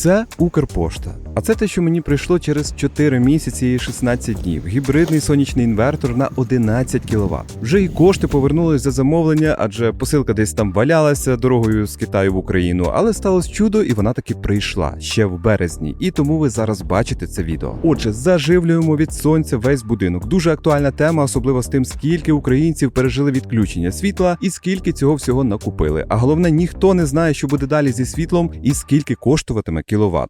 Це Укрпошта. А це те, що мені прийшло через 4 місяці і 16 днів. Гібридний сонячний інвертор на 11 кВт. Вже і кошти повернулись за замовлення, адже посилка десь там валялася дорогою з Китаю в Україну. Але сталося чудо, і вона таки прийшла ще в березні. І тому ви зараз бачите це відео. Отже, заживлюємо від сонця весь будинок. Дуже актуальна тема, особливо з тим, скільки українців пережили відключення світла і скільки цього всього накупили. А головне, ніхто не знає, що буде далі зі світлом і скільки коштуватиме кіловат.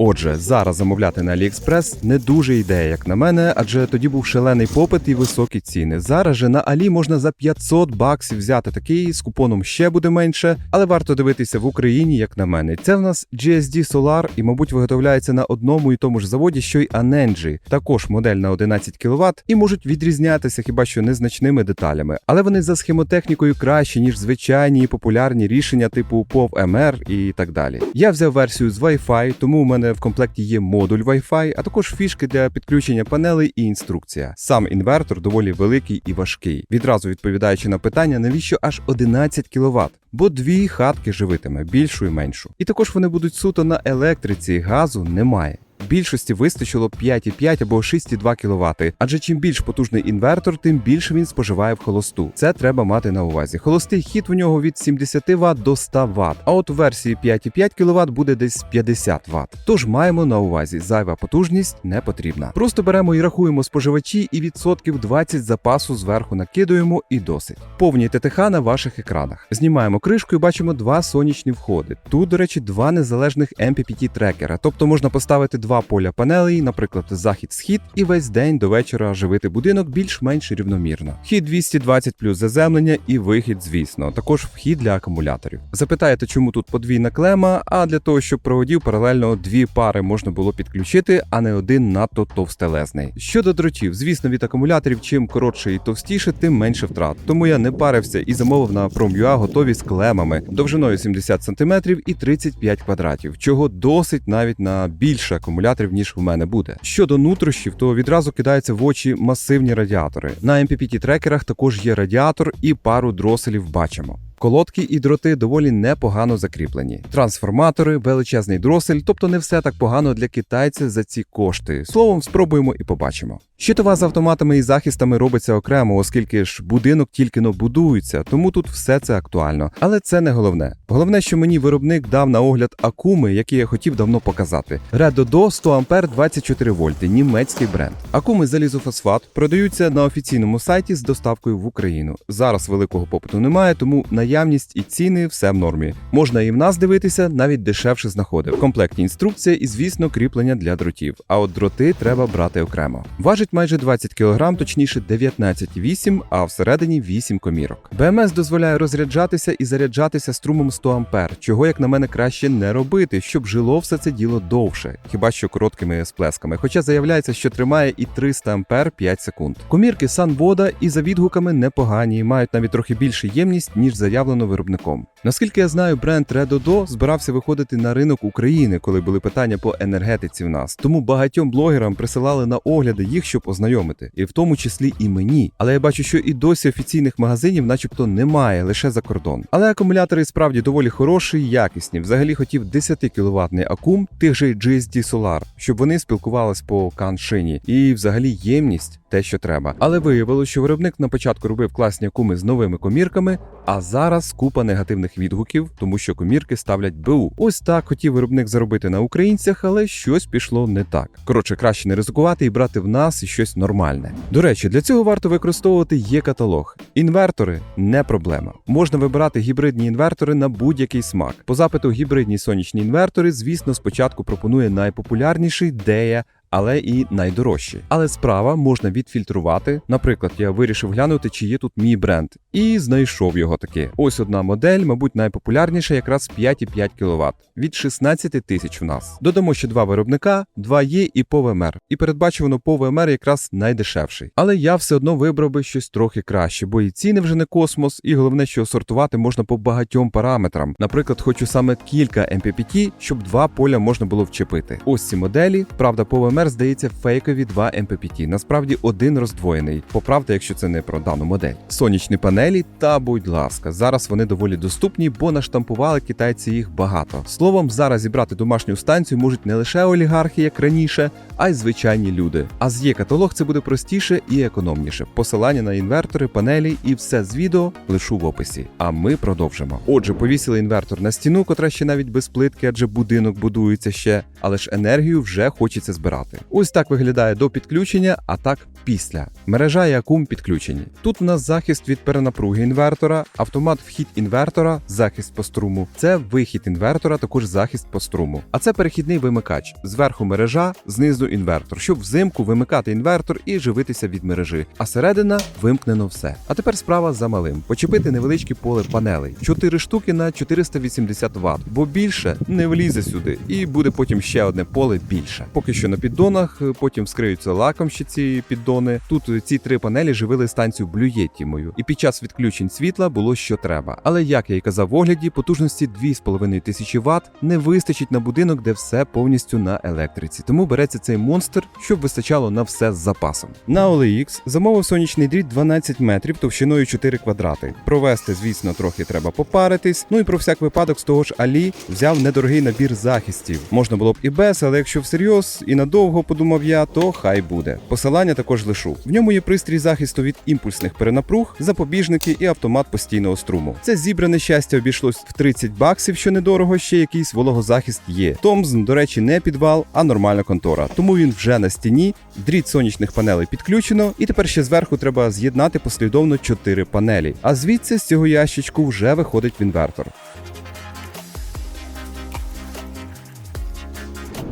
Отже, зараз замовляти на AliExpress не дуже ідея, як на мене, адже тоді був шалений попит і високі ціни. Зараз же на Алі можна за 500 баксів взяти такий, з купоном ще буде менше, але варто дивитися в Україні, як на мене. Це в нас GSD Solar і, мабуть, виготовляється на одному і тому ж заводі, що й Anenji. Також модель на 11 кВт і можуть відрізнятися хіба що незначними деталями, але вони за схемотехнікою кращі, ніж звичайні і популярні рішення типу POV MR і так далі. Я взяв версію з Wi-Fi, тому у мене в комплекті є модуль Wi-Fi, а також фішки для підключення панелей і інструкція. Сам інвертор доволі великий і важкий. Відразу відповідаючи на питання, навіщо аж 11 кВт? Бо дві хатки живитиме більшу і меншу. І також вони будуть суто на електриці, газу немає. Більшості вистачило 5,5 або 6,2 кВт, адже чим більш потужний інвертор, тим більше він споживає в холосту. Це треба мати на увазі. Холостий хід у нього від 70 Вт до 100 Вт, а от у версії 5,5 кВт буде десь 50 Вт. Тож маємо на увазі, зайва потужність не потрібна. Просто беремо і рахуємо споживачі, і відсотків 20 запасу зверху накидуємо і досить. Повні ТТХ на ваших екранах. Знімаємо кришку і бачимо два сонячні входи. Тут, до речі, два незалежних MPPT трекера, тобто можна поставити два поля панелей, наприклад, захід-схід, і весь день до вечора живити будинок більш-менш рівномірно. Хід 220 плюс заземлення і вихід, звісно, також вхід для акумуляторів. Запитаєте, чому тут подвійна клема? А для того, щоб проводів паралельно дві пари можна було підключити, а не один надто товстелезний. Щодо дротів, звісно, від акумуляторів, чим коротше і товстіше, тим менше втрат. Тому я не парився і замовив на Prom.ua готові з клемами довжиною 70 см і 35 квадратів, чого досить навіть на більше акумуляторів, ніж в мене буде. Щодо нутрощів, то відразу кидається в очі масивні радіатори. На MPPT трекерах також є радіатор і пару дроселів бачимо. Колодки і дроти доволі непогано закріплені. Трансформатори, величезний дросель, тобто не все так погано для китайців за ці кошти. Словом, спробуємо і побачимо. Щитова з автоматами і захистами робиться окремо, оскільки ж будинок тільки но будується, тому тут все це актуально. Але це не головне. Головне, що мені виробник дав на огляд акуми, які я хотів давно показати. Redodo 100 А 24 вольти, німецький бренд. Акуми залізофосфат продаються на офіційному сайті з доставкою в Україну. Зараз великого попиту немає, тому наявність і ціни все в нормі. Можна і в нас дивитися, навіть дешевше знаходив. В комплекті інструкція і, звісно, кріплення для дротів. А от дроти треба брати окремо. Важить майже 20 кг, точніше 19,8, а всередині 8 комірок. БМС дозволяє розряджатися і заряджатися струмом 100 А, чого, як на мене, краще не робити, щоб жило все це діло довше, хіба що короткими сплесками. Хоча заявляється, що тримає і 300 А 5 секунд. Комірки Sunvoda і за відгуками непогані, мають навіть трохи більше ємність, ніж заявлено виробником. Наскільки я знаю, бренд Redodo збирався виходити на ринок України, коли були питання по енергетиці в нас. Тому багатьом блогерам присилали на огляди їх, щоб ознайомити, і в тому числі і мені. Але я бачу, що і досі офіційних магазинів, начебто, немає лише за кордон. Але акумулятори справді доволі хороші і якісні. Взагалі хотів 10 кіловатний акум тих же GSD Solar, щоб вони спілкувались по каншині. І взагалі ємність те, що треба. Але виявилося, що виробник на початку робив класні акуми з новими комірками, а зараз купа негативних відгуків, тому що комірки ставлять БУ. Ось так хотів виробник заробити на українцях, але щось пішло не так. Коротше, краще не ризикувати і брати в нас щось нормальне. До речі, для цього варто використовувати є каталог. Інвертори не проблема. Можна вибирати гібридні інвертори на будь-який смак. По запиту гібридні сонячні інвертори, звісно, спочатку пропонує найпопулярніший Дея але і найдорожчі. Але справа можна відфільтрувати. Наприклад, я вирішив глянути, чи є тут мій бренд, і знайшов його таки. Ось одна модель, мабуть, найпопулярніша, якраз 5,5 кВт. від 16 тисяч в нас. Додамо ще два виробника, два є і PowerMR. І передбачувано PowerMR якраз найдешевший. Але я все одно вибрав би щось трохи краще, бо і ціни вже не космос, і головне, що сортувати можна по багатьом параметрам. Наприклад, хочу саме кілька MPPT, щоб два поля можна було вчепити. Ось ці моделі, правда, PowerMR розмер здається фейкові 2 MPPT, насправді один роздвоєний. Поправте, якщо це не про дану модель. Сонячні панелі, та будь ласка, зараз вони доволі доступні, бо наштампували китайці їх багато. Словом, зараз зібрати домашню станцію можуть не лише олігархи, як раніше, а й звичайні люди. А з є каталог це буде простіше і економніше. Посилання на інвертори, панелі і все з відео лишу в описі. А ми продовжимо. Отже, повісили інвертор на стіну, котра ще навіть без плитки, адже будинок будується ще, але ж енергію вже хочеться збирати. Ось так виглядає до підключення, а так після. Мережа і акум підключені. Тут у нас захист від перенапруги інвертора, автомат вхід інвертора, захист по струму. Це вихід інвертора, також захист по струму. А це перехідний вимикач. Зверху мережа, знизу інвертор, щоб взимку вимикати інвертор і живитися від мережі. А середина вимкнено все. А тепер справа за малим: почепити невеличке поле панелей. 4 штуки на 480 Вт, бо більше не влізе сюди, і буде потім ще одне поле більше. Поки що на піддонах, потім вскриються лаком ще ці піддони. Тут ці три панелі живили станцію блюєтті мою, і під час відключень світла було що треба. Але як я й казав в огляді, потужності 2500 Вт не вистачить на будинок, де все повністю на електриці. Тому береться цей монстр, щоб вистачало на все з запасом. На OLX замовив сонячний дріт 12 метрів товщиною 4 квадрати. Провести, звісно, трохи треба попаритись. Ну і про всяк випадок з того ж Алі взяв недорогий набір захистів. Можна було б і без, але якщо всерйоз і надовго подумав я, то хай буде. Посилання також лишу. В ньому є пристрій захисту від імпульсних перенапруг, запобіжники і автомат постійного струму. Це зібране щастя обійшлось в 30 баксів, що недорого, ще якийсь вологозахист є. Томзн, до речі, не підвал, а нормальна контора. Тому він вже на стіні. Дріт сонячних панелей підключено, і тепер ще зверху треба з'єднати послідовно 4 панелі. А звідси з цього ящичку вже виходить в інвертор.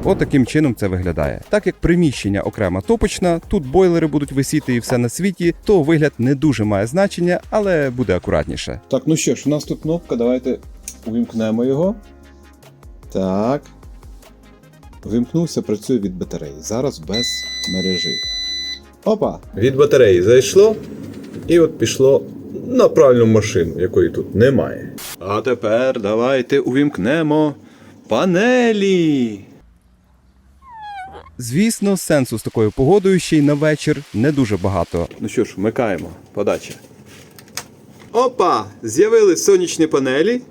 От чином це виглядає. Так як приміщення окрема топочна, тут бойлери будуть висіти і все на світі, то вигляд не дуже має значення, але буде акуратніше. Так, ну що ж, у нас тут кнопка, давайте увімкнемо його. Так. Вимкнувся, працює від батареї. Зараз без мережі. Опа! Від батареї зайшло. І от пішло на правильну машину, якої тут немає. А тепер давайте увімкнемо панелі. Звісно, сенсу з такою погодою ще й на вечір не дуже багато. Ну що ж, вмикаємо. Подача. Опа! З'явились сонячні панелі.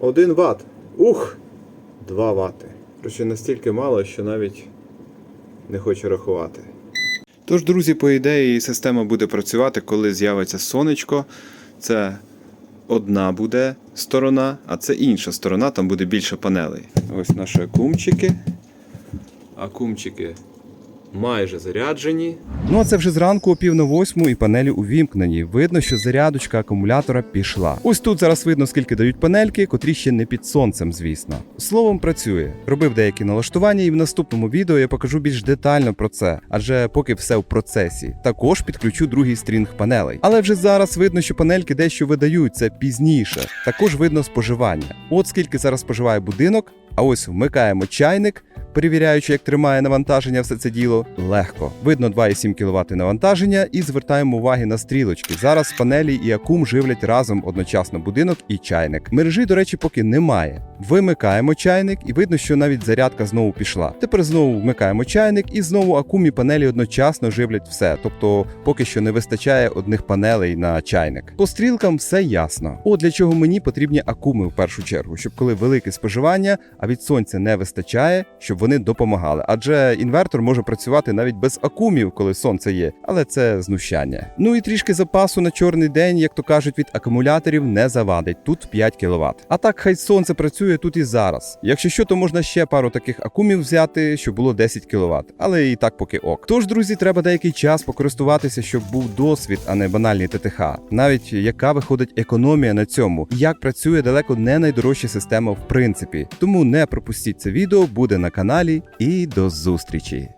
1 Вт. Ух! 2 Вт. Короче, настільки мало, що навіть не хочу рахувати. Тож, друзі, по ідеї, система буде працювати, коли з'явиться сонечко. Це одна буде сторона, а це інша сторона, там буде більше панелей. Ось наші акумчики. Акумчики майже заряджені. Ну а це вже зранку о пів на восьму і панелі увімкнені. Видно, що зарядочка акумулятора пішла. Ось тут зараз видно, скільки дають панельки, котрі ще не під сонцем, звісно. Словом, працює. Робив деякі налаштування, і в наступному відео я покажу більш детально про це, адже поки все в процесі. Також підключу другий стрінг панелей. Але вже зараз видно, що панельки дещо видають це пізніше. Також видно споживання. От скільки зараз споживає будинок. А ось вмикаємо чайник, перевіряючи, як тримає навантаження все це діло, легко. Видно 2,7 кВт навантаження і звертаємо уваги на стрілочки. Зараз панелі і акум живлять разом одночасно будинок і чайник. Мережі, до речі, поки немає. Вимикаємо чайник, і видно, що навіть зарядка знову пішла. Тепер знову вмикаємо чайник, і знову акум і панелі одночасно живлять все. Тобто, поки що не вистачає одних панелей на чайник. По стрілкам все ясно. От для чого мені потрібні акуми в першу чергу, щоб коли велике споживання, а від сонця не вистачає, щоб вони допомагали. Адже інвертор може працювати навіть без акумів, коли сонце є, але це знущання. Ну і трішки запасу на чорний день, як то кажуть, від акумуляторів не завадить. Тут 5 кВт. А так хай сонце працює тут і зараз. Якщо що, то можна ще пару таких акумів взяти, щоб було 10 кВт. Але і так поки ок. Тож, друзі, треба деякий час покористуватися, щоб був досвід, а не банальний ТТХ. Навіть яка виходить економія на цьому, як працює далеко не найдорожча система в принципі. Тому не пропустіть це відео, буде на каналі і до зустрічі.